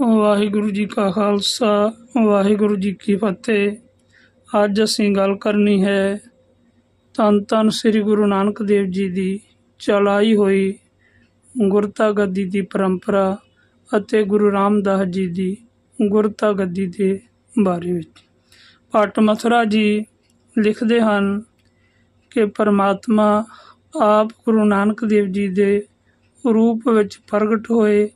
ਵਾਹਿਗੁਰੂ ਜੀ ਕਾ ਖਾਲਸਾ, ਵਾਹਿਗੁਰੂ ਜੀ ਕੀ ਫਤਿਹ। ਅੱਜ ਅਸੀਂ ਗੱਲ ਕਰਨੀ ਹੈ ਧੰਨ ਧੰਨ ਸ੍ਰੀ ਗੁਰੂ ਨਾਨਕ ਦੇਵ ਜੀ ਦੀ ਚਲਾਈ ਹੋਈ ਗੁਰਤਾ ਗੱਦੀ ਦੀ ਪਰੰਪਰਾ ਅਤੇ ਗੁਰੂ ਰਾਮਦਾਸ ਜੀ ਦੀ ਗੁਰਤਾ ਗੱਦੀ ਦੇ ਬਾਰੇ ਵਿੱਚ। ਭੱਟ ਮਥੁਰਾ ਜੀ ਲਿਖਦੇ ਹਨ ਕਿ ਪਰਮਾਤਮਾ ਆਪ ਗੁਰੂ ਨਾਨਕ ਦੇਵ ਜੀ ਦੇ ਰੂਪ ਵਿੱਚ ਪ੍ਰਗਟ ਹੋਏ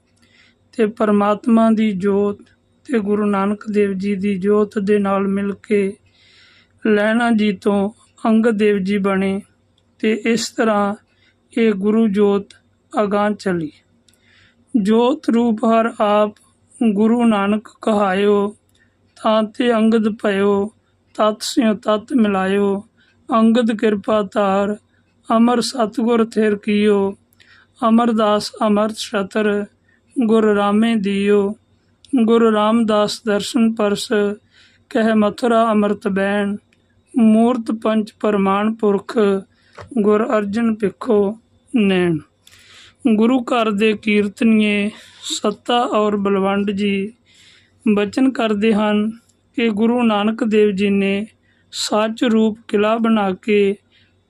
ਤੇ ਪਰਮਾਤਮਾ ਦੀ ਜੋਤ ਤੇ ਗੁਰੂ ਨਾਨਕ ਦੇਵ ਜੀ ਦੀ ਜੋਤ ਦੇ ਨਾਲ ਮਿਲ ਕੇ ਲਹਿਣਾ ਜੀ ਤੋਂ ਅੰਗਦ ਦੇਵ ਜੀ ਬਣੇ ਤੇ ਇਸ ਤਰ੍ਹਾਂ ਇਹ ਗੁਰੂ ਜੋਤ ਅਗਾਂਹ ਚਲੀ। ਜੋਤ ਰੂਪ ਹਰ ਆਪ ਗੁਰੂ ਨਾਨਕ ਕਹਾਇਓ ਤਾਂ ਤੇ ਅੰਗਦ ਭਇਓ, ਤਤ ਸਿਉ ਤਤ ਮਿਲਾਇਓ, ਅੰਗਦ ਕਿਰਪਾ ਧਾਰ, ਅਮਰ ਸਤਗੁਰ ਥਿਰ ਕੀਓ, ਅਮਰਦਾਸ ਅਮਰ ਛਤਰ ਗੁਰ ਰਾਮੇ ਦੀਓ, ਗੁਰ ਰਾਮਦਾਸ ਦਰਸ਼ਨ ਪਰਸ, ਕਹਿ ਮਥੁਰਾ ਅੰਮ੍ਰਿਤ ਬੈਣ ਮੂਰਤ ਪੰਚ ਪਰਮਾਨ ਪੁਰਖ, ਗੁਰ ਅਰਜਨ ਪਿਖੋ ਨੈਣ। ਗੁਰੂ ਘਰ ਦੇ ਕੀਰਤਨੀਏ, ਸੱਤਾ ਔਰ ਬਲਵੰਡ ਜੀ, ਬਚਨ ਕਰਦੇ ਹਨ ਕਿ ਗੁਰੂ ਨਾਨਕ ਦੇਵ ਜੀ ਨੇ ਸੱਚ ਰੂਪ ਕਿਲਾ ਬਣਾ ਕੇ,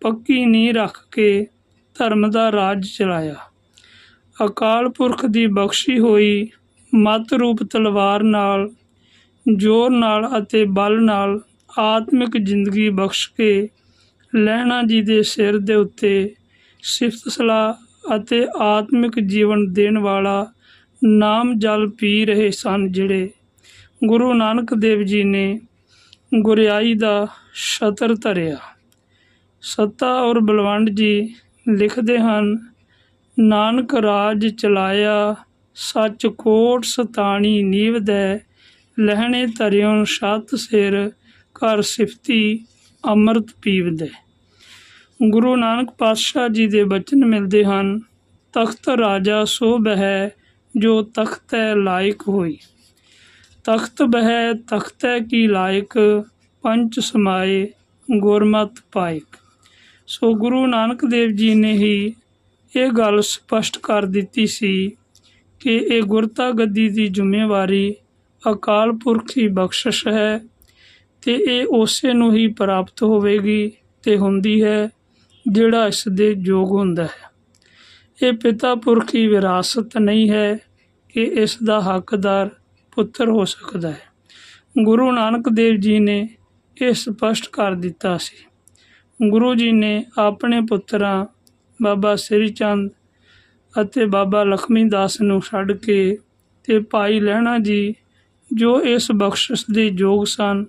ਪੱਕੀ ਨੀਂਹ ਰੱਖ ਕੇ ਧਰਮ ਦਾ ਰਾਜ ਚਲਾਇਆ। ਅਕਾਲ ਪੁਰਖ ਦੀ ਬਖਸ਼ੀ ਹੋਈ, ਮਤ ਰੂਪ ਤਲਵਾਰ ਨਾਲ, ਜ਼ੋਰ ਨਾਲ ਅਤੇ ਬਲ ਨਾਲ ਆਤਮਿਕ ਜ਼ਿੰਦਗੀ ਬਖਸ਼ ਕੇ ਲਹਿਣਾ ਜੀ ਦੇ ਸਿਰ ਦੇ ਉੱਤੇ ਸਿਫਤ ਸਲਾਹ ਅਤੇ ਆਤਮਿਕ ਜੀਵਨ ਦੇਣ ਵਾਲਾ ਨਾਮ ਜਲ ਪੀ ਰਹੇ ਸਨ ਜਿਹੜੇ ਗੁਰੂ ਨਾਨਕ ਦੇਵ ਜੀ ਨੇ ਗੁਰਿਆਈ ਦਾ ਛਤਰ ਧਰਿਆ। ਸੱਤਾ ਔਰ ਬਲਵੰਡ ਜੀ ਲਿਖਦੇ ਹਨ ਨਾਨਕ ਰਾਜ ਚਲਾਇਆ, ਸੱਚ ਕੋਟ ਸਤਾਣੀ ਨੀਵਦੈ ਲਹਿਣੇ ਧਰਿਉ ਸਤ ਸਿਰ, ਘਰ ਸਿਫਤੀ ਅੰਮ੍ਰਿਤ ਪੀਵਦੈ। ਗੁਰੂ ਨਾਨਕ ਪਾਤਸ਼ਾਹ ਜੀ ਦੇ ਬਚਨ ਮਿਲਦੇ ਹਨ, ਤਖਤ ਰਾਜਾ ਸੋ ਬਹਿ, ਜੋ ਤਖ਼ਤ ਤਖਤੈ ਲਾਇਕ ਹੋਈ। ਤਖਤ ਬਹਿ, ਤਖਤੈ ਕੀ ਲਾਇਕ, ਪੰਚ ਸਮਾਏ ਗੁਰਮਤ ਪਾਇਕ। ਸੋ ਗੁਰੂ ਨਾਨਕ ਦੇਵ ਜੀ ਨੇ ਹੀ ਇਹ ਗੱਲ ਸਪਸ਼ਟ ਕਰ ਦਿੱਤੀ ਸੀ ਕਿ ਇਹ ਗੁਰਤਾ ਗੱਦੀ ਦੀ ਜ਼ਿੰਮੇਵਾਰੀ ਅਕਾਲ ਪੁਰਖ ਦੀ ਬਖਸ਼ਿਸ਼ ਹੈ ਤੇ ਇਹ ਉਸੇ ਨੂੰ ਹੀ ਪ੍ਰਾਪਤ ਹੋਵੇਗੀ ਤੇ ਹੁੰਦੀ ਹੈ ਜਿਹੜਾ ਇਸ ਦੇ ਯੋਗ ਹੁੰਦਾ ਹੈ। ਇਹ ਪਿਤਾ ਪੁਰਖ ਦੀ ਵਿਰਾਸਤ ਨਹੀਂ ਹੈ ਕਿ ਇਸ ਦਾ ਹੱਕਦਾਰ ਪੁੱਤਰ ਹੋ ਸਕਦਾ ਹੈ। ਗੁਰੂ ਨਾਨਕ ਦੇਵ ਜੀ ਨੇ ਇਹ ਸਪਸ਼ਟ ਕਰ ਦਿੱਤਾ ਸੀ। ਗੁਰੂ ਜੀ ਨੇ ਆਪਣੇ ਪੁੱਤਰਾਂ ਬਾਬਾ ਸ੍ਰੀ ਚੰਦ ਅਤੇ ਬਾਬਾ ਲਖਮੀ ਦਾਸ ਨੂੰ ਛੱਡ ਕੇ ਤੇ ਭਾਈ ਲਹਿਣਾ ਜੀ, ਜੋ ਇਸ ਬਖਸ਼ਿਸ਼ ਦੇ ਯੋਗ ਸਨ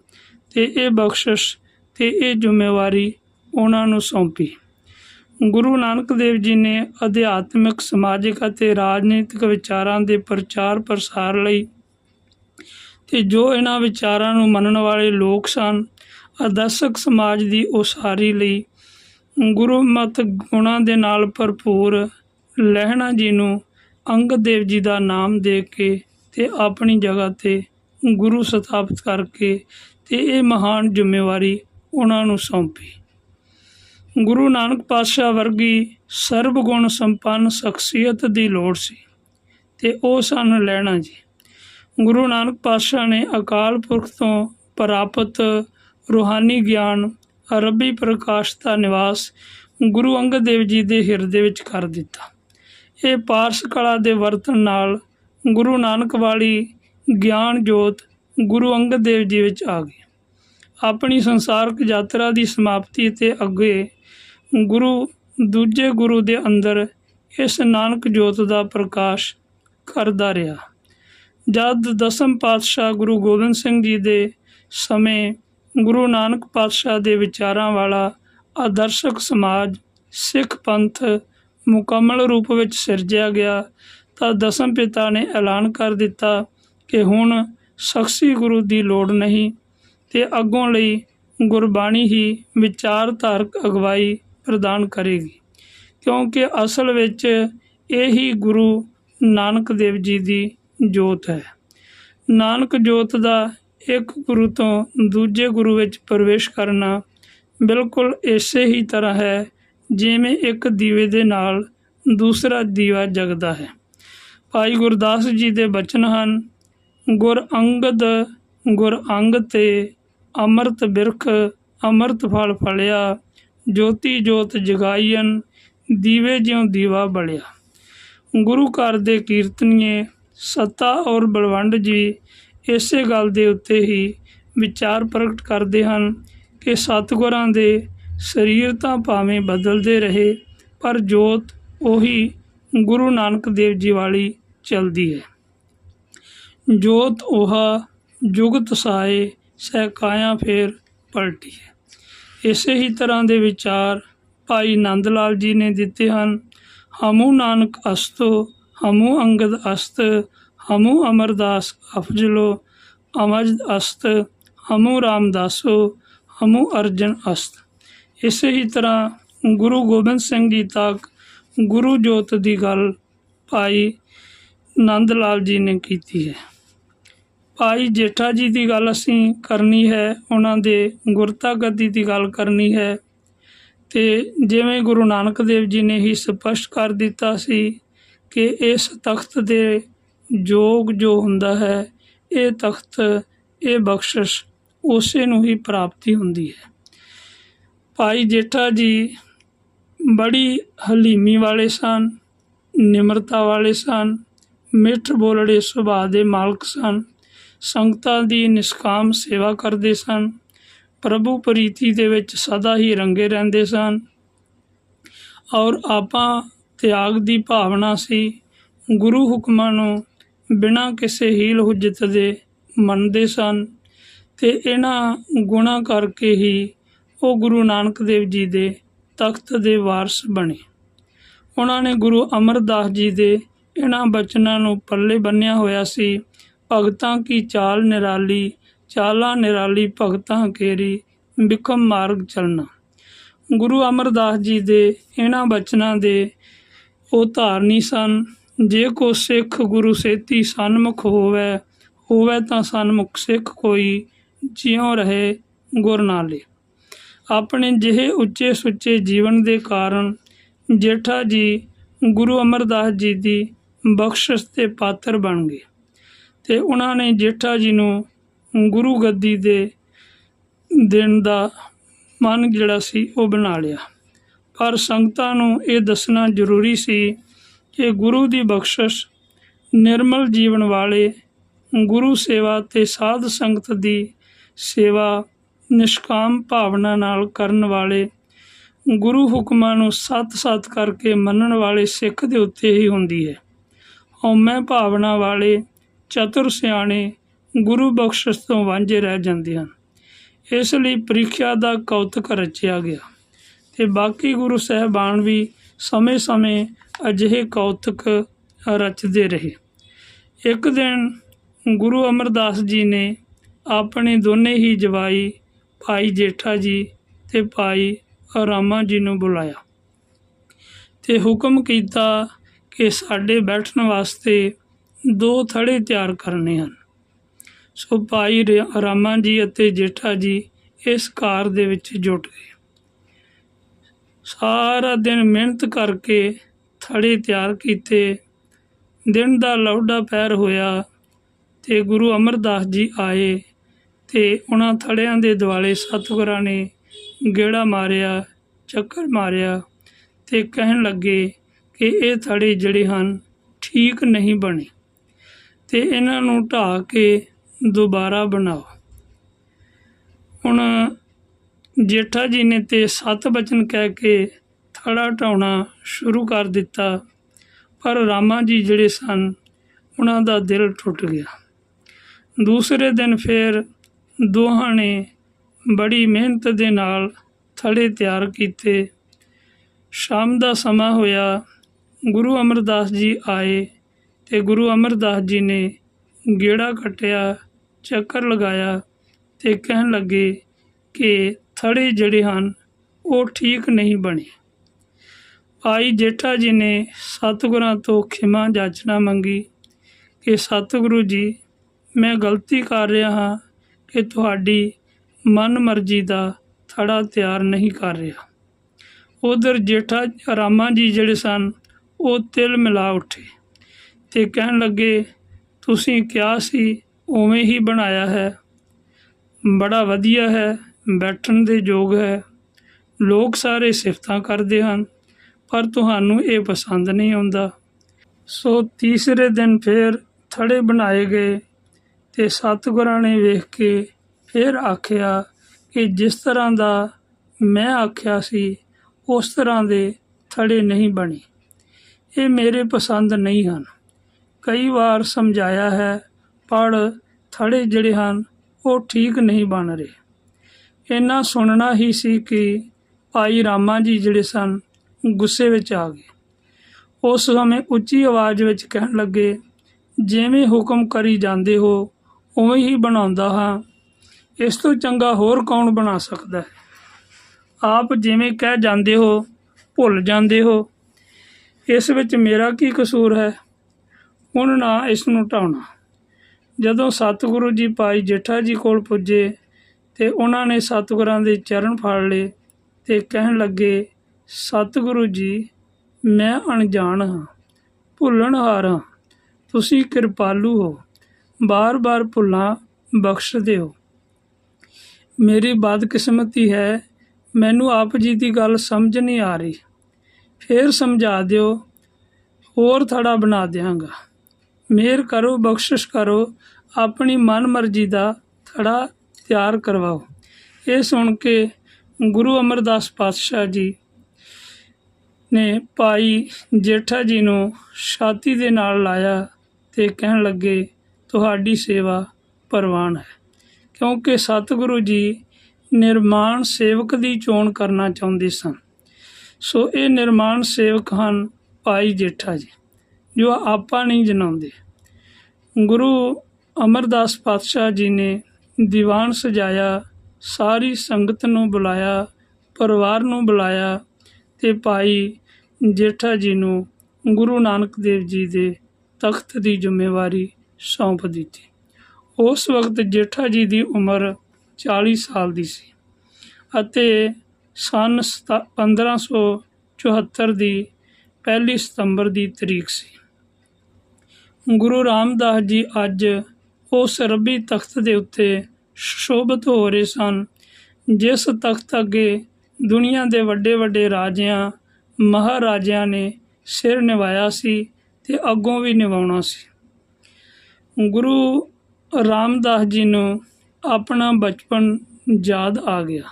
ਤੇ ਇਹ ਬਖਸ਼ਿਸ਼ ਤੇ ਇਹ ਜ਼ਿੰਮੇਵਾਰੀ ਉਹਨਾਂ ਨੂੰ ਸੌਂਪੀ। ਗੁਰੂ ਨਾਨਕ ਦੇਵ ਜੀ ਨੇ ਅਧਿਆਤਮਿਕ, ਸਮਾਜਿਕ ਅਤੇ ਰਾਜਨੀਤਿਕ ਵਿਚਾਰਾਂ ਦੇ ਪ੍ਰਚਾਰ ਪ੍ਰਸਾਰ ਲਈ ਤੇ ਜੋ ਇਹਨਾਂ ਵਿਚਾਰਾਂ ਨੂੰ ਮੰਨਣ ਵਾਲੇ ਲੋਕ ਸਨ, ਆਦਰਸ਼ਕ ਸਮਾਜ ਦੀ ਉਸਾਰੀ ਲਈ ਗੁਰੂ ਗੁਣਾਂ ਦੇ ਨਾਲ ਭਰਪੂਰ ਲਹਿਣਾ ਜੀ ਨੂੰ ਅੰਗਦ ਦੇਵ ਜੀ ਦਾ ਨਾਮ ਦੇ ਕੇ ਤੇ ਆਪਣੀ ਜਗ੍ਹਾ ਤੇ ਗੁਰੂ ਸਥਾਪਿਤ ਕਰਕੇ ਤੇ ਇਹ ਮਹਾਨ ਜ਼ਿੰਮੇਵਾਰੀ ਉਹਨਾਂ ਨੂੰ ਸੌਂਪੀ। ਗੁਰੂ ਨਾਨਕ ਪਾਤਸ਼ਾਹ ਵਰਗੀ ਸਰਬ ਗੁਣ ਸੰਪੰਨ ਸ਼ਖਸੀਅਤ ਦੀ ਲੋੜ ਸੀ ਤੇ ਉਹ ਸਨ ਲੈਣਾ ਜੀ। ਗੁਰੂ ਨਾਨਕ ਪਾਤਸ਼ਾਹ ਨੇ ਅਕਾਲ ਪੁਰਖ ਤੋਂ ਪ੍ਰਾਪਤ ਰੂਹਾਨੀ ਗਿਆਨ ਰੱਬੀ ਪ੍ਰਕਾਸ਼ ਦਾ ਨਿਵਾਸ ਗੁਰੂ ਅੰਗਦ ਦੇਵ ਜੀ ਦੇ ਹਿਰਦੇ ਵਿੱਚ ਕਰ ਦਿੱਤਾ। ਇਹ ਪਾਰਸ ਕਲਾ ਦੇ ਵਰਤਨ ਨਾਲ ਗੁਰੂ ਨਾਨਕ ਵਾਲੀ ਗਿਆਨ ਜੋਤ ਗੁਰੂ ਅੰਗਦ ਦੇਵ ਜੀ ਵਿੱਚ ਆ ਗਈ। ਆਪਣੀ ਸੰਸਾਰਕ ਯਾਤਰਾ ਦੀ ਸਮਾਪਤੀ ਤੇ ਅੱਗੇ ਗੁਰੂ ਦੂਜੇ ਗੁਰੂ ਦੇ ਅੰਦਰ ਇਸ ਨਾਨਕ ਜੋਤ ਦਾ ਪ੍ਰਕਾਸ਼ ਕਰਦਾ ਰਿਹਾ। ਜਦ ਦਸਮ ਪਾਤਸ਼ਾਹ ਗੁਰੂ ਗੋਬਿੰਦ ਸਿੰਘ ਜੀ ਦੇ ਸਮੇਂ ਗੁਰੂ ਨਾਨਕ ਪਾਤਸ਼ਾਹ ਦੇ ਵਿਚਾਰਾਂ ਵਾਲਾ ਆਦਰਸ਼ਕ ਸਮਾਜ ਸਿੱਖ ਪੰਥ ਮੁਕੰਮਲ ਰੂਪ ਵਿੱਚ ਸਿਰਜਿਆ ਗਿਆ ਤਾਂ ਦਸਮ ਪਿਤਾ ਨੇ ਐਲਾਨ ਕਰ ਦਿੱਤਾ ਕਿ ਹੁਣ ਸ਼ਖਸੀ ਗੁਰੂ ਦੀ ਲੋੜ ਨਹੀਂ ਤੇ ਅੱਗੋਂ ਲਈ ਗੁਰਬਾਣੀ ਹੀ ਵਿਚਾਰਧਾਰਕ ਅਗਵਾਈ ਪ੍ਰਦਾਨ ਕਰੇਗੀ। ਕਿਉਂਕਿ ਅਸਲ ਵਿੱਚ ਇਹੀ ਗੁਰੂ ਨਾਨਕ ਦੇਵ ਜੀ ਦੀ ਜੋਤ ਹੈ। ਨਾਨਕ ਜੋਤ ਦਾ ਇੱਕ ਗੁਰੂ ਤੋਂ ਦੂਜੇ ਗੁਰੂ ਵਿੱਚ ਪ੍ਰਵੇਸ਼ ਕਰਨਾ ਬਿਲਕੁਲ ਇਸੇ ਹੀ ਤਰ੍ਹਾਂ ਹੈ, ਜਿਵੇਂ ਇੱਕ ਦੀਵੇ ਦੇ ਨਾਲ ਦੂਸਰਾ ਦੀਵਾ ਜਗਦਾ ਹੈ। ਭਾਈ ਗੁਰਦਾਸ ਜੀ ਦੇ ਬਚਨ ਹਨ, ਗੁਰ ਅੰਗਦ, ਗੁਰ ਅੰਗ ਤੇ, ਅੰਮ੍ਰਿਤ ਬਿਰਖ, ਅੰਮ੍ਰਿਤ ਫਲ ਫਲਿਆ, ਜੋਤੀ ਜੋਤ ਜਗਾਈਨ ਦੀਵੇ ਜਿਉ ਦੀਵਾ ਬਲਿਆ। ਗੁਰੂ ਘਰ ਦੇ ਕੀਰਤਨੀਏ, ਸੱਤਾ ਔਰ ਬਲਵੰਡ ਜੀ ਇਸੇ ਗੱਲ ਦੇ ਉੱਤੇ ਹੀ ਵਿਚਾਰ ਪ੍ਰਗਟ ਕਰਦੇ ਹਨ ਕਿ ਸਤਿਗੁਰਾਂ ਦੇ ਸਰੀਰ ਤਾਂ ਭਾਵੇਂ ਬਦਲਦੇ ਰਹੇ, ਪਰ ਜੋਤ ਉਹੀ ਗੁਰੂ ਨਾਨਕ ਦੇਵ ਜੀ ਵਾਲੀ ਚਲਦੀ ਹੈ। ਜੋਤ ਉਹਾ ਜੁਗਤ ਸਾਏ, ਸਹਿ ਕਾਇਆ ਫੇਰ ਪਲਟੀ ਹੈ। ਇਸੇ ਹੀ ਤਰ੍ਹਾਂ ਦੇ ਵਿਚਾਰ ਭਾਈ ਨੰਦ ਲਾਲ ਜੀ ਨੇ ਦਿੱਤੇ ਹਨ। ਹਮੂ ਨਾਨਕ ਅਸਤੋ, ਹਮੂ ਅੰਗਦ ਅਸਤ ਹਮੂ ਅਮਰਦਾਸ ਅਫਜਲੋ ਅਮਜਦ ਅਸਤ ਹਮੂ ਰਾਮਦਾਸੋ ਹਮੂ ਅਰਜਨ ਅਸਤ। ਇਸੇ ਹੀ ਤਰ੍ਹਾਂ ਗੁਰੂ ਗੋਬਿੰਦ ਸਿੰਘ ਜੀ ਤੱਕ ਗੁਰੂ ਜੋਤ ਦੀ ਗੱਲ ਭਾਈ ਨੰਦ ਲਾਲ ਜੀ ਨੇ ਕੀਤੀ ਹੈ। ਭਾਈ ਜੇਠਾ ਜੀ ਦੀ ਗੱਲ ਅਸੀਂ ਕਰਨੀ ਹੈ, ਉਹਨਾਂ ਦੇ ਗੁਰਤਾ ਗੱਦੀ ਦੀ ਗੱਲ ਕਰਨੀ ਹੈ। ਤੇ ਜਿਵੇਂ ਗੁਰੂ ਨਾਨਕ ਦੇਵ ਜੀ ਨੇ ਹੀ ਸਪਸ਼ਟ ਕਰ ਦਿੱਤਾ ਸੀ ਕਿ ਇਸ ਤਖਤ ਦੇ ਜੋਗ ਜੋ ਹੁੰਦਾ ਹੈ, ਇਹ ਤਖਤ, ਇਹ ਬਖਸ਼ਿਸ਼ ਉਸੇ ਨੂੰ ਹੀ ਪ੍ਰਾਪਤੀ ਹੁੰਦੀ ਹੈ। ਭਾਈ ਜੇਠਾ ਜੀ ਬੜੀ ਹਲੀਮੀ ਵਾਲੇ ਸਨ, ਨਿਮਰਤਾ ਵਾਲੇ ਸਨ, ਮਿੱਠ ਬੋਲੜੇ ਸੁਭਾਅ ਦੇ ਮਾਲਕ ਸਨ, ਸੰਗਤਾਂ ਦੀ ਨਿਸ਼ਕਾਮ ਸੇਵਾ ਕਰਦੇ ਸਨ, ਪ੍ਰਭੂ ਪ੍ਰੀਤੀ ਦੇ ਵਿੱਚ ਸਦਾ ਹੀ ਰੰਗੇ ਰਹਿੰਦੇ ਸਨ। ਔਰ ਆਪਾਂ ਤਿਆਗ ਦੀ ਭਾਵਨਾ ਸੀ, ਗੁਰੂ ਹੁਕਮਾਂ ਨੂੰ ਬਿਨਾਂ ਕਿਸੇ ਹੀਲ ਹੁਜਤ ਦੇ ਮੰਨਦੇ ਸਨ ਤੇ ਇਹਨਾਂ ਗੁਣਾ ਕਰਕੇ ਹੀ ਉਹ ਗੁਰੂ ਨਾਨਕ ਦੇਵ ਜੀ ਦੇ ਤਖਤ ਦੇ ਵਾਰਸ ਬਣੇ। ਉਹਨਾਂ ਨੇ ਗੁਰੂ ਅਮਰਦਾਸ ਜੀ ਦੇ ਇਹਨਾਂ ਬਚਨਾਂ ਨੂੰ ਪੱਲੇ ਬੰਨਿਆ ਹੋਇਆ ਸੀ। ਭਗਤਾਂ ਕੀ ਚਾਲ ਨਿਰਾਲੀ, ਚਾਲਾ ਨਿਰਾਲੀ ਭਗਤਾਂ ਕੇਰੀ ਬਿਕਮ ਮਾਰਗ ਚਲਣਾ। ਗੁਰੂ ਅਮਰਦਾਸ ਜੀ ਦੇ ਇਹਨਾਂ ਬਚਨਾਂ ਦੇ ਉਹ ਧਾਰਨੀ ਸਨ। ਜੇ ਕੋ ਸਿੱਖ ਗੁਰੂ ਸੇਤੀ ਸਨਮੁਖ ਹੋਵੇ ਹੋਵੇ ਤਾਂ ਸਨਮੁਖ ਸਿੱਖ ਕੋਈ ਜਿਉ ਰਹੇ ਗੁਰ ਨਾਲੇ। ਆਪਣੇ ਜਿਹੇ ਉੱਚੇ ਸੁੱਚੇ ਜੀਵਨ ਦੇ ਕਾਰਨ ਜੇਠਾ ਜੀ ਗੁਰੂ ਅਮਰਦਾਸ ਜੀ ਦੀ ਬਖਸ਼ਿਸ਼ ਦੇ ਪਾਤਰ ਬਣ ਗਏ ਤੇ ਉਹਨਾਂ ਨੇ ਜੇਠਾ ਜੀ ਨੂੰ ਗੁਰੂ ਗੱਦੀ ਦੇ ਦਿਨ ਦਾ ਮਨ ਜਿਹੜਾ ਸੀ ਉਹ ਬਣਾ ਲਿਆ। ਪਰ ਸੰਗਤਾਂ ਨੂੰ ਇਹ ਦੱਸਣਾ ਜ਼ਰੂਰੀ ਸੀ ਕਿ ਗੁਰੂ ਦੀ ਬਖਸ਼ਿਸ਼ ਨਿਰਮਲ ਜੀਵਨ ਵਾਲੇ ਗੁਰੂ ਸੇਵਾ ਤੇ ਸਾਧ ਸੰਗਤ ਦੀ ਸੇਵਾ ਨਿਸ਼ਕਾਮ ਭਾਵਨਾ ਨਾਲ ਕਰਨ ਵਾਲੇ ਗੁਰੂ ਹੁਕਮਾਂ ਨੂੰ ਸਤ-ਸਤ ਕਰਕੇ ਮੰਨਣ ਵਾਲੇ ਸਿੱਖ ਦੇ ਉੱਤੇ ਹੀ ਹੁੰਦੀ ਹੈ। ਹਉਮੈ ਭਾਵਨਾ ਵਾਲੇ ਚਤੁਰ ਸਿਆਣੇ ਗੁਰੂ ਬਖਸ਼ਿਸ਼ ਤੋਂ ਵਾਂਝੇ ਰਹਿ ਜਾਂਦੇ ਹਨ। ਇਸ ਲਈ ਪ੍ਰੀਖਿਆ ਦਾ ਕੌਤਕ ਰਚਿਆ ਗਿਆ ਤੇ ਬਾਕੀ ਗੁਰੂ ਸਹਿਬਾਨ ਵੀ ਸਮੇਂ-ਸਮੇਂ ਅਜਿਹੇ ਕੌਤਕ ਰਚਦੇ ਰਹੇ। ਇੱਕ ਦਿਨ ਗੁਰੂ ਅਮਰਦਾਸ ਜੀ ਨੇ ਆਪਣੇ ਦੋਨੇ ਹੀ ਜਵਾਈ ਭਾਈ ਜੇਠਾ ਜੀ ਤੇ ਭਾਈ ਰਾਮਾ ਜੀ ਨੂੰ ਬੁਲਾਇਆ ਤੇ ਹੁਕਮ ਕੀਤਾ ਕਿ ਸਾਡੇ ਬੈਠਣ ਵਾਸਤੇ ਦੋ ਥੜੇ ਤਿਆਰ ਕਰਨੇ ਹਨ। ਸੋ ਭਾਈ ਰ- ਰਾਮਾ ਜੀ ਅਤੇ ਜੇਠਾ ਜੀ ਇਸ ਕਾਰ ਦੇ ਵਿੱਚ ਜੁਟ ਗਏ। ਸਾਰਾ ਦਿਨ ਮਿਹਨਤ ਕਰਕੇ ਥੜੇ ਤਿਆਰ ਕੀਤੇ। ਦਿਨ ਦਾ ਲੌਡਾ ਪੈਰ ਹੋਇਆ ਤੇ ਗੁਰੂ ਅਮਰਦਾਸ ਜੀ ਆਏ ਤੇ ਉਹਨਾਂ ਥੜਿਆਂ ਦੇ ਦੁਆਲੇ ਸਤਿਗੁਰਾਂ ਨੇ ਗੇੜਾ ਮਾਰਿਆ, ਚੱਕਰ ਮਾਰਿਆ ਤੇ ਕਹਿਣ ਲੱਗੇ ਕਿ ਇਹ ਥੜੇ ਜਿਹੜੇ ਹਨ, ਠੀਕ ਨਹੀਂ ਬਣੇ। ਤੇ ਇਹਨਾਂ ਨੂੰ ਢਾਹ ਕੇ ਦੁਬਾਰਾ ਬਣਾਓ। ਹੁਣ ਜੇਠਾ ਜੀ ਨੇ ਤੇ ਸਤ ਬਚਨ ਕਹਿ ਕੇ ਥੜਾ ਢਾਉਣਾ ਸ਼ੁਰੂ ਕਰ ਦਿੱਤਾ। ਪਰ ਰਾਮਾ ਜੀ ਜਿਹੜੇ ਸਨ, ਉਹਨਾਂ ਦਾ ਦਿਲ ਟੁੱਟ ਗਿਆ। ਦੂਸਰੇ ਦਿਨ ਫਿਰ ਦੋਹਾਂ ਨੇ ਬੜੀ ਮਿਹਨਤ ਦੇ ਨਾਲ ਥੜੇ ਤਿਆਰ ਕੀਤੇ। ਸ਼ਾਮ ਦਾ ਸਮਾਂ ਹੋਇਆ, ਗੁਰੂ ਅਮਰਦਾਸ ਜੀ ਆਏ ਤੇ ਗੁਰੂ ਅਮਰਦਾਸ ਜੀ ਨੇ ਗੇੜਾ ਕੱਟਿਆ, ਚੱਕਰ ਲਗਾਇਆ ਤੇ ਕਹਿਣ ਲੱਗੇ ਕਿ ਥੜੇ ਜਿਹੜੇ ਹਨ, ਉਹ ਠੀਕ ਨਹੀਂ ਬਣੇ। ਭਾਈ ਜੇਠਾ ਜੀ ਨੇ ਸਤਿਗੁਰਾਂ ਤੋਂ ਖਿਮਾ ਜਾਚਨਾ ਮੰਗੀ ਕਿ ਸਤਿਗੁਰੂ ਜੀ, ਮੈਂ ਗਲਤੀ ਕਰ ਰਿਹਾ ਹਾਂ ਕਿ ਤੁਹਾਡੀ ਮਨ ਮਰਜ਼ੀ ਦਾ ਥੜਾ ਤਿਆਰ ਨਹੀਂ ਕਰ ਰਿਹਾ। ਉਧਰ ਜੇਠਾ ਰਾਮਾ ਜੀ ਜਿਹੜੇ ਸਨ, ਉਹ ਤਿਲ ਮਿਲਾ ਉੱਠੇ ਤੇ ਕਹਿਣ ਲੱਗੇ, ਤੁਸੀਂ ਕਿਹਾ ਸੀ? ਉਵੇਂ ਹੀ ਬਣਾਇਆ ਹੈ। ਬੜਾ ਵਧੀਆ ਹੈ, ਬੈਠਣ ਦੇ ਯੋਗ ਹੈ। ਲੋਕ ਸਾਰੇ ਸਿਫਤਾਂ ਕਰਦੇ ਹਨ। ਪਰ ਤੁਹਾਨੂੰ ਇਹ ਪਸੰਦ ਨਹੀਂ ਆਉਂਦਾ। ਸੋ ਤੀਸਰੇ ਦਿਨ ਫਿਰ ਥੜੇ ਬਣਾਏ ਗਏ ਤੇ ਸਤਿਗੁਰਾਂ ਨੇ ਵੇਖ ਕੇ ਫਿਰ ਆਖਿਆ ਕਿ ਜਿਸ ਤਰ੍ਹਾਂ ਦਾ ਮੈਂ ਆਖਿਆ ਸੀ, ਉਸ ਤਰ੍ਹਾਂ ਦੇ ਥੜੇ ਨਹੀਂ ਬਣੇ। ਇਹ ਮੇਰੇ ਪਸੰਦ ਨਹੀਂ ਹਨ। ਕਈ ਵਾਰ ਸਮਝਾਇਆ ਹੈ, ਪਰ ਥੜੇ ਜਿਹੜੇ ਹਨ, ਉਹ ਠੀਕ ਨਹੀਂ ਬਣ ਰਹੇ। ਇੰਨਾ ਸੁਣਨਾ ਹੀ ਸੀ ਕਿ ਭਾਈ ਰਾਮਾ ਜੀ ਜਿਹੜੇ ਸਨ ਗੁੱਸੇ ਵਿੱਚ ਆ ਗਏ। ਉਸ ਸਮੇਂ ਉੱਚੀ ਆਵਾਜ਼ ਵਿੱਚ ਕਹਿਣ ਲੱਗੇ, ਜਿਵੇਂ ਹੁਕਮ ਕਰੀ ਜਾਂਦੇ ਹੋ, ਉਵੇਂ ਹੀ ਬਣਾਉਂਦਾ ਹਾਂ। ਇਸ ਤੋਂ ਚੰਗਾ ਹੋਰ ਕੌਣ ਬਣਾ ਸਕਦਾ ਹੈ? ਆਪ ਜਿਵੇਂ ਕਹਿ ਜਾਂਦੇ ਹੋ, ਭੁੱਲ ਜਾਂਦੇ ਹੋ। ਇਸ ਵਿੱਚ ਮੇਰਾ ਕੀ ਕਸੂਰ ਹੈ? ਹੁਣ ਨਾ ਇਸ ਨੂੰ ਢਾਉਣਾ। ਜਦੋਂ ਸਤਿਗੁਰੂ ਜੀ ਭਾਈ ਜੇਠਾ ਜੀ ਕੋਲ ਪੁੱਜੇ ਤੇ ਉਹਨਾਂ ਨੇ ਸਤਿਗੁਰਾਂ ਦੇ ਚਰਨ ਫੜ ਲਏ ਤੇ ਕਹਿਣ ਲੱਗੇ ਸਤਿਗੁਰੂ ਜੀ, ਮੈਂ ਅਣਜਾਣ ਹਾਂ ਭੁੱਲਣਹਾਰ ਹਾਂ। ਤੁਸੀਂ ਕਿਰਪਾਲੂ ਹੋ, ਬਾਰ-ਬਾਰ ਭੁੱਲਾਂ ਬਖਸ਼ਦੇ ਹੋ। ਮੇਰੀ ਬਦਕਿਸਮਤੀ ਹੈ, ਮੈਨੂੰ ਆਪ ਜੀ ਦੀ ਗੱਲ ਸਮਝ ਨਹੀਂ ਆ ਰਹੀ। ਫੇਰ ਸਮਝਾ ਦਿਓ, ਹੋਰ ਥੜਾ ਬਣਾ ਦਿਆਂਗਾ। ਮਿਹਰ ਕਰੋ, ਬਖਸ਼ਿਸ਼ ਕਰੋ, ਆਪਣੀ ਮਨ ਮਰਜ਼ੀ ਦਾ ਥੜਾ ਤਿਆਰ ਕਰਵਾਓ। ਇਹ ਸੁਣ ਕੇ ਗੁਰੂ ਅਮਰਦਾਸ ਪਾਤਸ਼ਾਹ ਜੀ ਨੇ ਭਾਈ ਜੇਠਾ ਜੀ ਨੂੰ ਛਾਤੀ ਦੇ ਨਾਲ ਲਾਇਆ ਤੇ ਕਹਿਣ ਲੱਗੇ, ਤੁਹਾਡੀ ਸੇਵਾ ਪ੍ਰਵਾਨ ਹੈ, ਕਿਉਂਕਿ ਸਤਿਗੁਰੂ ਜੀ ਨਿਰਮਾਣ ਸੇਵਕ ਦੀ ਚੋਣ ਕਰਨਾ ਚਾਹੁੰਦੇ ਸਨ। ਸੋ ਇਹ ਨਿਰਮਾਣ ਸੇਵਕ ਹਨ ਭਾਈ ਜੇਠਾ ਜੀ, ਜੋ ਆਪਾਂ ਨਹੀਂ ਜਨਾਉਂਦੇ। ਗੁਰੂ ਅਮਰਦਾਸ ਪਾਤਸ਼ਾਹ ਜੀ ਨੇ ਦੀਵਾਨ ਸਜਾਇਆ, ਸਾਰੀ ਸੰਗਤ ਨੂੰ ਬੁਲਾਇਆ, ਪਰਿਵਾਰ ਨੂੰ ਬੁਲਾਇਆ ਤੇ ਭਾਈ ਜੇਠਾ ਜੀ ਨੂੰ ਗੁਰੂ ਨਾਨਕ ਦੇਵ ਜੀ ਦੇ ਤਖਤ ਦੀ ਜ਼ਿੰਮੇਵਾਰੀ ਸੌਂਪ ਦਿੱਤੀ। ਉਸ ਵਕਤ ਜੇਠਾ ਜੀ ਦੀ ਉਮਰ 40 ਸਾਲ ਦੀ ਸੀ ਅਤੇ ਸਨ ਸਤਾ- 1574 ਦੀ ਪਹਿਲੀ ਸਤੰਬਰ ਦੀ ਤਰੀਕ ਸੀ। ਗੁਰੂ ਰਾਮਦਾਸ ਜੀ ਅੱਜ ਉਸ ਰੱਬੀ ਤਖਤ ਦੇ ਉੱਤੇ ਸ਼ੋਭਤ ਹੋ ਰਹੇ ਸਨ, ਜਿਸ ਤਖਤ ਅੱਗੇ ਦੁਨੀਆ ਦੇ ਵੱਡੇ ਵੱਡੇ ਰਾਜਿਆਂ ਮਹਾਰਾਜਿਆਂ ਨੇ ਸਿਰ ਨਿਵਾਇਆ ਸੀ ਤੇ ਅੱਗੋਂ ਵੀ ਨਿਵਾਉਣਾ ਸੀ। ਗੁਰੂ ਰਾਮਦਾਸ ਜੀ ਨੂੰ ਆਪਣਾ ਬਚਪਨ ਯਾਦ ਆ ਗਿਆ।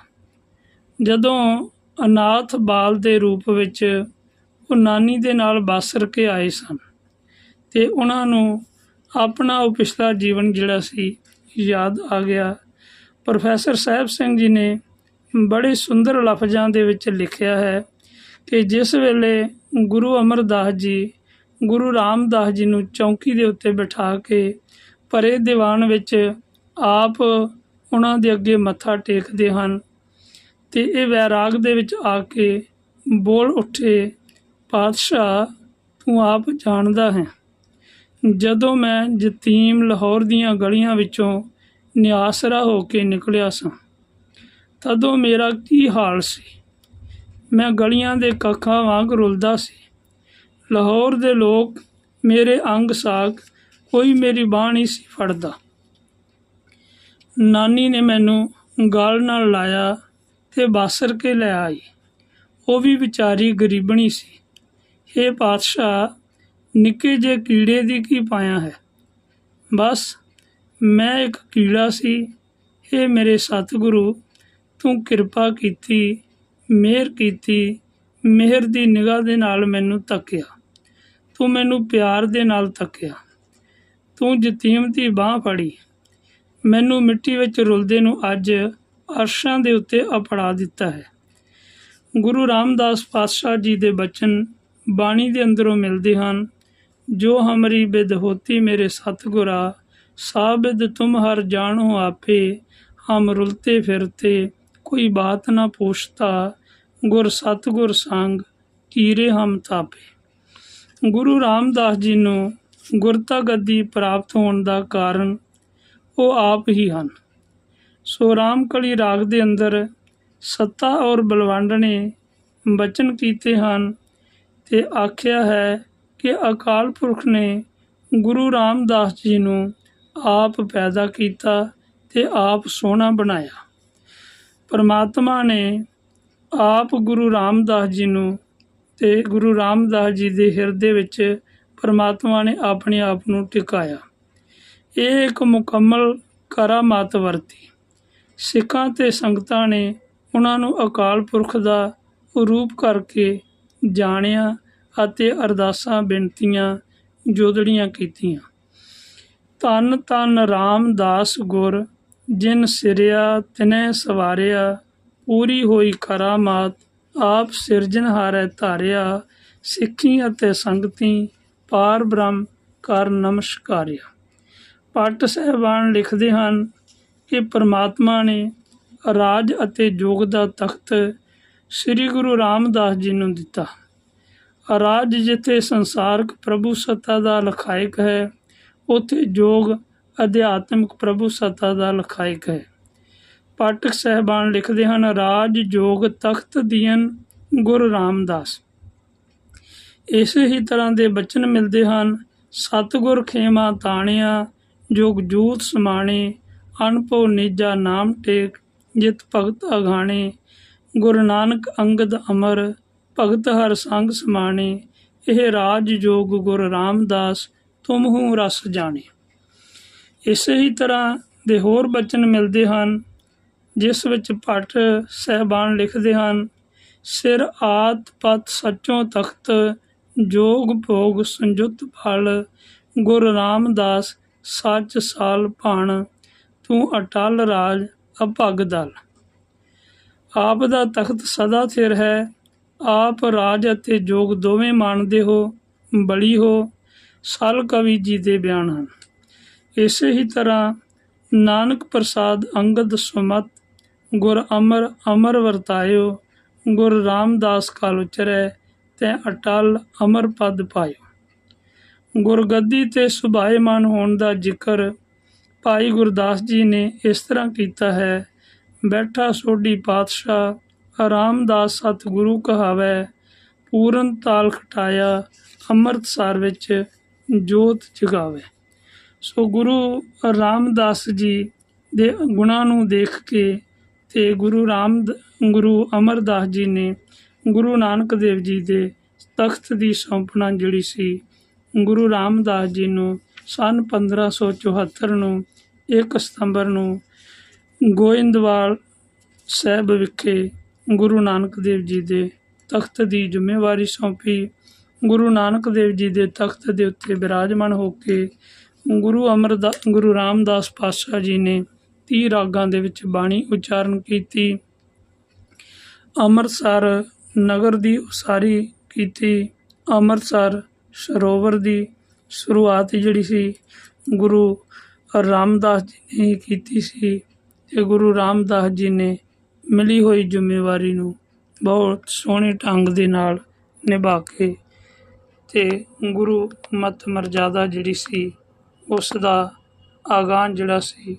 ਜਦੋਂ ਅਨਾਥ ਬਾਲ ਦੇ ਰੂਪ ਵਿੱਚ ਉਹ ਨਾਨੀ ਦੇ ਨਾਲ ਬਾਸਰ ਕੇ ਆਏ ਸਨ ਤੇ ਉਹਨਾਂ ਨੂੰ ਆਪਣਾ ਉਹ ਪਿਛਲਾ ਜੀਵਨ ਜਿਹੜਾ ਸੀ ਯਾਦ ਆ ਗਿਆ। ਪ੍ਰੋਫੈਸਰ ਸਾਹਿਬ ਸਿੰਘ ਜੀ ਨੇ ਬੜੇ ਸੁੰਦਰ ਲਫ਼ਜ਼ਾਂ ਦੇ ਵਿੱਚ ਲਿਖਿਆ ਹੈ ਕਿ ਜਿਸ ਵੇਲੇ ਗੁਰੂ ਅਮਰਦਾਸ ਜੀ ਗੁਰੂ ਰਾਮਦਾਸ ਜੀ ਨੂੰ ਚੌਂਕੀ ਦੇ ਉੱਤੇ ਬਿਠਾ ਕੇ ਪਰੇ ਦੀਵਾਨ ਵਿੱਚ ਆਪ ਉਹਨਾਂ ਦੇ ਅੱਗੇ ਮੱਥਾ ਟੇਕਦੇ ਹਨ ਤੇ ਇਹ ਵੈਰਾਗ ਦੇ ਵਿੱਚ ਆ ਕੇ ਬੋਲ ਉੱਠੇ, ਪਾਤਸ਼ਾਹ, ਤੂੰ ਆਪ ਜਾਣਦਾ ਹੈ। ਜਦੋਂ ਮੈਂ ਯਤੀਮ ਲਾਹੌਰ ਦੀਆਂ ਗਲੀਆਂ ਵਿੱਚੋਂ ਨਿਆਸਰਾ ਹੋ ਕੇ ਨਿਕਲਿਆ ਸਾਂ, ਤਦੋਂ ਮੇਰਾ ਕੀ ਹਾਲ ਸੀ? ਮੈਂ ਗਲੀਆਂ ਦੇ ਕੱਖਾਂ ਵਾਂਗ ਰੁਲਦਾ ਸੀ। ਲਾਹੌਰ ਦੇ ਲੋਕ ਮੇਰੇ ਅੰਗ ਸਾਗ, ਕੋਈ ਮੇਰੀ ਬਾਹ ਨਹੀਂ ਸੀ ਫੜਦਾ। ਨਾਨੀ ਨੇ ਮੈਨੂੰ ਗਾਲ ਨਾਲ ਲਾਇਆ ਤੇ ਬਾਸਰ ਕੇ ਲੈ ਆਈ। ਉਹ ਵੀ ਵਿਚਾਰੀ ਗਰੀਬਣੀ ਸੀ। ਇਹ ਪਾਤਸ਼ਾਹ, ਨਿੱਕੇ ਜੇ ਕੀੜੇ ਦੀ ਕੀ ਪਾਇਆ ਹੈ? ਬਸ, ਮੈਂ ਇੱਕ ਕੀੜਾ ਸੀ। ਇਹ ਮੇਰੇ ਸਤਿਗੁਰੂ, ਤੂੰ ਕਿਰਪਾ ਕੀਤੀ ਮਿਹਰ ਕੀਤੀ, ਮਿਹਰ ਦੀ ਨਿਗਾਹ ਦੇ ਨਾਲ ਮੈਨੂੰ ਤੱਕਿਆ। ਤੂੰ ਮੈਨੂੰ ਪਿਆਰ ਦੇ ਨਾਲ ਤੱਕਿਆ। ਤੂੰ ਯਤੀਮ ਦੀ ਬਾਹ ਫੜੀ। ਮੈਨੂੰ ਮਿੱਟੀ ਵਿੱਚ ਰੁਲਦੇ ਨੂੰ ਅੱਜ ਅਰਸ਼ਾਂ ਦੇ ਉੱਤੇ ਅਪੜਾ ਦਿੱਤਾ ਹੈ। ਗੁਰੂ ਰਾਮਦਾਸ ਪਾਤਸ਼ਾਹ ਜੀ ਦੇ ਬਚਨ ਬਾਣੀ ਦੇ ਅੰਦਰੋਂ ਮਿਲਦੇ ਹਨ, ਜੋ ਹਮਰੀ ਬਿਦ ਹੋਤੀ ਮੇਰੇ ਸਤਿਗੁਰਾ, ਸਾਬਿਦ ਤੁਮ ਹਰ ਜਾਣੋ ਆਪੇ, ਹਮ ਰੁਲਤੇ ਫਿਰਤੇ, ਕੋਈ ਬਾਤ ਨਾ ਪੁੱਛਤਾ ਗੁਰ ਸਤਿਗੁਰ ਸੰਗ ਕੀਰੇ ਹਮ ਤਾਪੇ। ਗੁਰੂ ਰਾਮਦਾਸ ਜੀ ਨੂੰ ਗੁਰਤਾ ਗੱਦੀ ਪ੍ਰਾਪਤ ਹੋਣ ਦਾ ਕਾਰਨ ਉਹ ਆਪ ਹੀ ਹਨ। ਸੋ ਰਾਮਕਲੀ ਰਾਗ ਦੇ ਅੰਦਰ ਸੱਤਾ ਔਰ ਬਲਵੰਡ ਨੇ ਬਚਨ ਕੀਤੇ ਹਨ ਤੇ ਆਖਿਆ ਹੈ ਕਿ ਅਕਾਲ ਪੁਰਖ ਨੇ ਗੁਰੂ ਰਾਮਦਾਸ ਜੀ ਨੂੰ ਆਪ ਪੈਦਾ ਕੀਤਾ ਤੇ ਆਪ ਸੋਹਣਾ ਬਣਾਇਆ। ਪਰਮਾਤਮਾ ਨੇ ਆਪ ਗੁਰੂ ਰਾਮਦਾਸ ਜੀ ਨੂੰ ਤੇ ਗੁਰੂ ਰਾਮਦਾਸ ਜੀ ਦੇ ਹਿਰਦੇ ਵਿੱਚ ਪਰਮਾਤਮਾ ਨੇ ਆਪਣੇ ਆਪ ਨੂੰ ਟਿਕਾਇਆ। ਇਹ ਇੱਕ ਮੁਕੰਮਲ ਕਰਾਮਾਤ ਵਰਤੀ। ਸਿੱਖਾਂ ਤੇ ਸੰਗਤਾਂ ਨੇ ਉਹਨਾਂ ਨੂੰ ਅਕਾਲ ਪੁਰਖ ਦਾ ਰੂਪ ਕਰਕੇ ਜਾਣਿਆ ਅਤੇ ਅਰਦਾਸਾਂ ਬੇਨਤੀਆਂ ਜੋਦੜੀਆਂ ਕੀਤੀਆਂ। ਧੰਨ ਧੰਨ ਰਾਮਦਾਸ ਗੁਰ, ਜਿਨ ਸਿਰਿਆ ਤਿਨੇ ਸਵਾਰਿਆ ਪੂਰੀ ਹੋਈ ਕਰਾਮਾਤ ਆਪ ਸਿਰਜਣਹਾਰੈ ਧਾਰਿਆ, ਸਿੱਖੀ ਅਤੇ ਸੰਗਤੀ ਪਾਰ ਬ੍ਰਹਮ ਕਰ ਨਮਸਕਾਰਿਆ। ਪੱਟ ਸਹਿਬਾਨ ਲਿਖਦੇ ਹਨ ਕਿ ਪ੍ਰਮਾਤਮਾ ਨੇ ਰਾਜ ਅਤੇ ਯੋਗ ਦਾ ਤਖਤ ਸ੍ਰੀ ਗੁਰੂ ਰਾਮਦਾਸ ਜੀ ਨੂੰ ਦਿੱਤਾ। ਰਾਜ ਜਿੱਥੇ ਸੰਸਾਰਕ ਪ੍ਰਭੂ ਸੱਤਾ ਦਾ ਲਖਾਇਕ ਹੈ, ਉੱਥੇ ਯੋਗ ਅਧਿਆਤਮਿਕ ਪ੍ਰਭੂ ਸੱਤਾ ਦਾ ਲਖਾਇਕ ਹੈ। ਪਾਠਕ ਸਹਿਬਾਨ ਲਿਖਦੇ ਹਨ, ਰਾਜ ਜੋਗ ਤਖਤ ਦੀਨ ਗੁਰ ਰਾਮਦਾਸ। ਇਸੇ ਹੀ ਤਰ੍ਹਾਂ ਦੇ ਬਚਨ ਮਿਲਦੇ ਹਨ, ਸਤਿਗੁਰ ਖੇਮਾ ਤਾਣਿਆ, ਜੋਗ ਜੂਤ ਸਮਾਣੇ, ਅਨਪੋ ਨਿਜਾ ਨਾਮ ਟੇਕ, ਜਿਤ ਭਗਤ ਅਗਾਣੇ ਗੁਰੂ ਨਾਨਕ ਅੰਗਦ ਅਮਰ, ਭਗਤ ਹਰ ਸੰਗ ਸਮਾਣੇ। ਇਹ ਰਾਜ ਜੋਗ ਗੁਰ ਰਾਮਦਾਸ, ਤੁਮ ਹੂੰ ਰਸ ਜਾਣੇ। ਇਸੇ ਹੀ ਤਰ੍ਹਾਂ ਦੇ ਹੋਰ ਬਚਨ ਮਿਲਦੇ ਹਨ ਜਿਸ ਵਿੱਚ ਭੱਟ ਸਹਿਬਾਨ ਲਿਖਦੇ ਹਨ, ਸਿਰ ਆਤ ਪਤ ਸੱਚੋਂ ਤਖਤ, ਜੋਗ ਭੋਗ ਸੰਜੁਤ ਫਲ, ਗੁਰ ਰਾਮਦਾਸ ਸੱਚ ਸਾਲ ਭਾਣ, ਤੂੰ ਅਟਲ ਰਾਜ ਅਭਗ ਦਲ। ਆਪ ਦਾ ਤਖਤ ਸਦਾ ਸਿਰ ਹੈ, ਆਪ ਰਾਜ ਅਤੇ ਜੋਗ ਦੋਵੇਂ ਮੰਨਦੇ ਹੋ, ਬਲੀ ਹੋ, ਸਲ ਕਵੀ ਜੀ ਦੇ ਬਿਆਨ ਹਨ। ਇਸੇ ਹੀ ਤਰ੍ਹਾਂ ਨਾਨਕ ਪ੍ਰਸਾਦ ਅੰਗਦ ਸੁਮਤ ਗੁਰ ਅਮਰ ਅਮਰ ਵਰਤਾਇਓ, ਗੁਰ ਰਾਮਦਾਸ ਕਾਲ ਉਚਰੈ, ਤੈ ਅਟਲ ਅਮਰ ਪਦ ਪਾਇਓ। ਗੁਰਗੱਦੀ ਤੇ ਸੁਭਾਏਮਾਨ ਹੋਣ ਦਾ ਜ਼ਿਕਰ, ਭਾਈ ਗੁਰਦਾਸ ਜੀ ਨੇ ਇਸ ਤਰ੍ਹਾਂ ਕੀਤਾ ਹੈ, ਬੈਠਾ ਸੋਢੀ ਪਾਤਸ਼ਾਹ, ਰਾਮਦਾਸ ਸਤਿਗੁਰੂ ਕਹਾਵੈ, ਪੂਰਨ ਤਾਲ ਖਟਾਇਆ, ਅੰਮ੍ਰਿਤਸਰ ਵਿੱਚ ਜੋਤ ਜਗਾਵੇ। ਸੋ ਗੁਰੂ ਰਾਮਦਾਸ ਜੀ ਦੇ ਗੁਣਾਂ ਨੂੰ ਦੇਖ ਕੇ ਤੇ ਗੁਰੂ ਰਾਮ ਗੁਰੂ ਅਮਰਦਾਸ ਜੀ ਨੇ ਗੁਰੂ ਨਾਨਕ ਦੇਵ ਜੀ ਦੇ ਤਖਤ ਦੀ ਸੌਂਪਣਾ ਜਿਹੜੀ ਸੀ, ਗੁਰੂ ਰਾਮਦਾਸ ਜੀ ਨੂੰ ਸਨ 1574 ਨੂੰ 1 ਸਤੰਬਰ ਨੂੰ ਗੋਇੰਦਵਾਲ ਸਾਹਿਬ ਵਿਖੇ ਗੁਰੂ ਨਾਨਕ ਦੇਵ ਜੀ ਦੇ ਤਖਤ ਦੀ ਜ਼ਿੰਮੇਵਾਰੀ ਸੌਂਪੀ। ਗੁਰੂ ਨਾਨਕ ਦੇਵ ਜੀ ਦੇ ਤਖਤ ਦੇ ਉੱਤੇ ਬਿਰਾਜਮਾਨ ਹੋ ਕੇ ਗੁਰੂ ਅਮਰਦਾ, ਗੁਰੂ ਰਾਮਦਾਸ ਪਾਤਸ਼ਾਹ ਜੀ ਨੇ 30 ਰਾਗਾਂ ਦੇ ਵਿੱਚ ਬਾਣੀ ਉਚਾਰਨ ਕੀਤੀ। ਅੰਮ੍ਰਿਤਸਰ ਨਗਰ ਦੀ ਉਸਾਰੀ ਕੀਤੀ। ਅੰਮ੍ਰਿਤਸਰ ਸਰੋਵਰ ਦੀ ਸ਼ੁਰੂਆਤ ਜਿਹੜੀ ਸੀ, ਗੁਰੂ ਰਾਮਦਾਸ ਜੀ ਨੇ ਕੀਤੀ ਸੀ ਤੇ ਗੁਰੂ ਰਾਮਦਾਸ ਜੀ ਨੇ ਮਿਲੀ ਹੋਈ ਜ਼ਿੰਮੇਵਾਰੀ ਨੂੰ ਬਹੁਤ ਸੋਹਣੇ ਢੰਗ ਦੇ ਨਾਲ ਨਿਭਾ ਕੇ ਤੇ ਗੁਰੂ ਮਤ ਮਰਜ਼ਾਦਾ ਜਿਹੜੀ ਸੀ ਉਸ ਦਾ ਆਗਾਨ ਜਿਹੜਾ ਸੀ